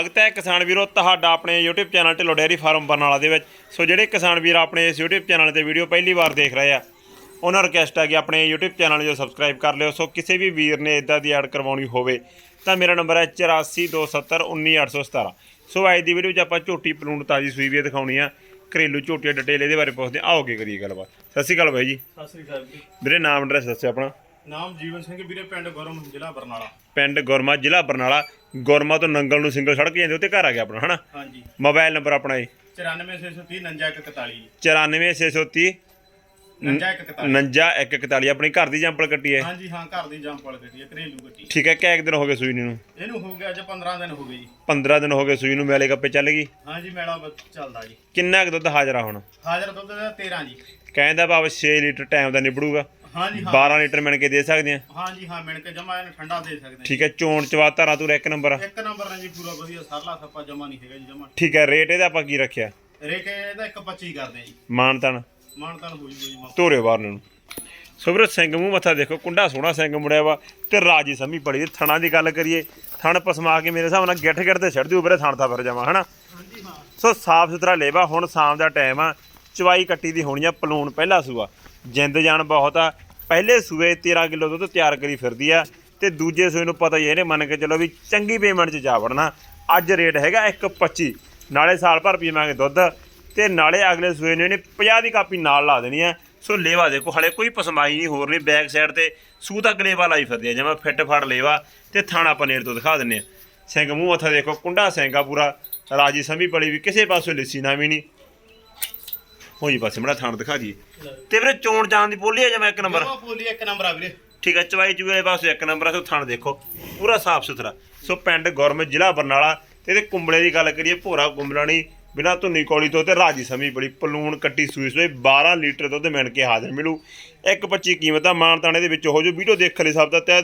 ਸਵਾਗਤ ਹੈ ਕਿਸਾਨ ਵੀਰੋ ਤੁਹਾਡਾ ਆਪਣੇ YouTube channel Dhillon dairy farm Barnala ਦੇ ਵਿੱਚ। ਸੋ ਜਿਹੜੇ ਕਿਸਾਨ ਵੀਰ ਆਪਣੇ ਇਸ YouTube ਚੈਨਲ ਤੇ ਵੀਡੀਓ ਪਹਿਲੀ ਵਾਰ ਦੇਖ ਰਹੇ ਆ ਉਹਨਾਂ ਰਿਕਵੈਸਟ ਹੈ ਕਿ ਆਪਣੇ YouTube ਚੈਨਲ ਨੂੰ ਸਬਸਕ੍ਰਾਈਬ ਕਰ ਲਿਓ। ਸੋ ਕਿਸੇ ਵੀ ਵੀਰ ਨੇ ਇਦਾਂ ਦੀ ਐਡ ਕਰਵਾਉਣੀ ਹੋਵੇ ਤਾਂ ਮੇਰਾ ਨੰਬਰ ਹੈ 8427191817 ਸੋ ਅੱਜ ਦੀ ਵੀਡੀਓ 'ਚ ਆਪਾਂ ਝੋਟੀ ਪਲੂਣ ਤਾਜੀ ਸੂਈ ਵੀ ਦਿਖਾਉਣੀ ਆ। ਘਰੇਲੂ ਝੋਟੀ ਡਿਟੇਲ ਇਹਦੇ ਬਾਰੇ ਪੁੱਛਦੇ ਹਾਂ। ਆਓ ਕੀ ਕਰੀਏ ਗੱਲਬਾਤ। ਸਤਿ ਸ਼੍ਰੀ ਅਕਾਲ ਬਾਈ ਜੀ। ਸਤਿ ਸ੍ਰੀ ਅਕਾਲ ਜੀ। ਵੀਰੇ ਨਾਮ ਐਡਰੈਸ ਦੱਸਿਓ ਆਪਣਾ। ਨਾਮ ਜੀਵਨ ਸਿੰਘ ਵੀਰੇ ਪਿੰਡ ਗੌਰਮ ਜ਼ਿਲ੍ਹਾ ਬਰਨਾਲਾ। ਪਿੰਡ ਗੁਰਮਾ ਜ਼ਿਲ੍ਹਾ ਬਰਨਾਲਾ। ਗੁਰਮਾ ਤੋਂ ਨੰਗਲ ਨੂੰ ਸਿੰਗਲ ਸੜਕ ਜਾਂਦੇ ਉੱਤੇ ਘਰ ਆ ਗਿਆ ਆਪਣਾ ਹਨਾ? ਹਾਂਜੀ। ਮੋਬਾਈਲ ਨੰਬਰ ਆਪਣਾ ਇਹ 94630 99141 94630 99141 99141 ਆਪਣੀ ਘਰ ਦੀ ਜੰਪਲ ਕੱਟੀ ਹੈ। ਹਾਂਜੀ ਹਾਂ ਘਰ ਦੀ ਜੰਪਲ ਗੱਡੀ ਹੈ ਘਰੇਲੂ ਗੱਡੀ ਠੀਕ ਹੈ ਕਿੰਨੇ ਦਿਨ ਹੋ ਗਏ ਸੂਈ ਨੂੰ? ਇਹਨੂੰ ਹੋ ਗਿਆ ਅੱਜ 15 ਦਿਨ ਹੋ ਗਏ ਜੀ। 15 ਦਿਨ ਹੋ ਗਏ ਸੂਈ ਨੂੰ ਮੈਲੇ ਗੱਪੇ ਚੱਲ ਗਈ? ਹਾਂਜੀ ਮੇਲਾ ਚੱਲਦਾ ਜੀ। ਕਿੰਨਾ ਕੁ ਦੁੱਧ ਹਾਜ਼ਰ ਆ ਹੁਣ? ਹਾਜ਼ਰ ਦੁੱਧ ਦਾ 13 ਜੀ। ਕਹਿੰਦਾ ਭਾਵ 6 ਲੀਟਰ ਟਾਈਮ ਦਾ ਨਿਬੜੂਗਾ। ਹਾਂਜੀ ਹਾਂ। 12 ਲੀਟਰ ਮਿਣ ਕੇ ਦੇ ਸਕਦੇ ਆ। ਹਾਂਜੀ ਹਾਂ ਮਿਣ ਕੇ ਜਮਾ ਇਹਨੂੰ ਠੰਡਾ ਦੇ ਸਕਦੇ ਠੀਕ ਹੈ ਚੋਣ ਚਵਾ ਧਾਰਾਂ ਤੂੰ ਇੱਕ ਨੰਬਰ ਆ। ਇੱਕ ਨੰਬਰ ਨੇ ਜੀ ਪੂਰਾ ਵਧੀਆ ਸਰਲਾ ਸੱਪਾ ਜਮਾ ਨਹੀਂ ਹੈਗਾ ਜੀ ਜਮਾ ਠੀਕ ਹੈ ਰੇਟ ਇਹਦਾ ਆਪਾਂ ਕੀ ਰੱਖਿਆ? ਰੇਟ ਇਹਦਾ 125 ਕਰਦੇ ਆ ਜੀ। ਮਾਨਤਨ। ਮਾਨਤਾਨ ਹੋ ਜੂਗਾ ਜੀ ਮਾਫ। ਧੋਰੇ ਨੂੰ। ਸੋ ਵੀਰੋ ਸਿੰਘ ਮੂੰਹ ਮੱਥਾ ਦੇਖੋ ਕੁੰਡਾ ਸੋਹਣਾ ਸਿੰਘ ਮੁੜਿਆ ਵਾ ਤੇ ਰਾਜੀ ਸਮੀ ਬੜੀ। ਥਣਾ ਦੀ ਗੱਲ ਕਰੀਏ ਥਣ ਪਸਮਾ ਕੇ ਮੇਰੇ ਹਿਸਾਬ ਨਾਲ ਗਿੱਠ ਗਿੱਠ ਤੇ ਛੱਡ ਦਿਓ ਵੀਰੇ ਥਣ ਤਾਂ ਫਿਰ ਜਾਵਾਂ ਹਨਾ? ਹਾਂਜੀ ਹਾਂ। ਸੋ ਸਾਫ਼ ਸੁਥਰਾ ਲੇਵਾ ਹੁਣ ਸ਼ਾਮ ਦਾ ਟਾਈਮ ਆ। ਚਵਾਈ ਕੱਟੀ ਦੀ ਹੋਣੀ ਆ ਪਲੂਣ ਪਹਿਲਾ ਸੂਆ। ਜਿੰਦ ਜਾਨ ਬਹੁਤ ਆ। ਪਹਿਲੇ ਸੂਏ 13 ਕਿਲੋ ਦੁੱਧ ਤਿਆਰ ਕਰੀ ਫਿਰਦੀ ਆ ਤੇ ਦੂਜੇ ਸੂਏ ਨੂੰ ਪਤਾ ਹੀ ਇਹਨੇ ਮੰਨ ਕੇ ਚਲੋ ਵੀ ਚੰਗੀ ਪੇਮੈਂਟ 'ਚ ਜਾ ਵੜਨਾ। ਅੱਜ ਰੇਟ ਹੈਗਾ 1.25 ਨਾਲੇ ਸਾਲ ਭਰ ਪੀਵਾਂਗੇ ਦੁੱਧ ਤੇ ਨਾਲੇ ਅਗਲੇ ਸੂਏ ਨੂੰ ਇਹਨੇ 50 ਦੀ ਕਾਪੀ ਨਾਲ ਲਾ ਦੇਣੀ ਆ। ਸੋ ਲੇਵਾ ਦੇਖੋ, ਹਲੇ ਕੋਈ ਪਸਮਾਈ ਨਹੀਂ, ਹੋਰ ਨਹੀਂ ਬੈਕ ਸਾਈਡ ਤੇ ਸੂ ਤੱਕ ਲੇਵਾ ਲਾਈ ਫਿਰਦੀ ਆ, ਜਿਵੇਂ ਫਿੱਟ ਫੜ ਲੇਵਾ ਤੇ ਥਾਣਾ ਪਨੀਰ ਤੋਂ ਦਿਖਾ ਦਿੰਨੇ ਆ। ਸਿੰਘ ਮੂੰਹ ਮੱਥਾ ਦੇਖੋ, ਕੁੰਡਾ ਸਿੰਘਾ ਪੂਰਾ। ਰਾਜੀ ਸਮੀ ਬੜੀ ਵੀ ਕਿਸੇ ਪਾਸੋਂ ਲਿੱਸੀ ਨਾ ਵੀ ਨਹੀਂ ਹੋਈ ਪਾਸੇ ਮੜਾ ਥਾਣ ਦਿਖਾ ਦਈਏ ਤੇ ਵੀਰੇ ਚੋਣ ਜਾਣ ਦੀ ਬੋਲੀ ਆ ਜਿਵੇਂ ਇੱਕ ਨੰਬਰ? ਜਮਾ ਬੋਲੀ ਇੱਕ ਨੰਬਰ ਆ ਵੀਰੇ। ਠੀਕ ਹੈ ਚਵਾਈ ਚੂਏ ਵਾਲੇ ਪਾਸੇ ਇੱਕ ਨੰਬਰ ਆ ਸੋ ਥਾਣ ਦੇਖੋ। ਪੂਰਾ ਸਾਫ਼ ਸੁਥਰਾ। ਸੋ ਪਿੰਡ ਗੁਰਮਤ ਜ਼ਿਲ੍ਹਾ ਬਰਨਾਲਾ। ਤੇ ਇਹਦੇ ਕੁੰਬਲੇ ਦੀ ਗੱਲ ਕਰੀਏ ਭੋਰਾ ਕੁੰਬਲਾਣੀ ਬਿਨਾ ਧੁੰਨੀ ਕੋਲੀ ਤੋਂ ਤੇ ਰਾਜੀ ਸਮੀ ਬੜੀ ਪਲੂਣ ਕੱਟੀ ਸੂਈ ਸੂਈ 12 ਲੀਟਰ ਦੁੱਧ ਮਿਣ ਕੇ ਹਾਜ਼ਰ ਮਿਲੂ। 1.25 ਕੀਮਤ ਆ ਮਾਨ ਤਾਣੇ ਦੇ ਵਿੱਚ ਹੋ ਜੋ। ਵੀਡੀਓ ਦੇਖ ਲਈ ਸਭ ਦਾ ਤਹਿ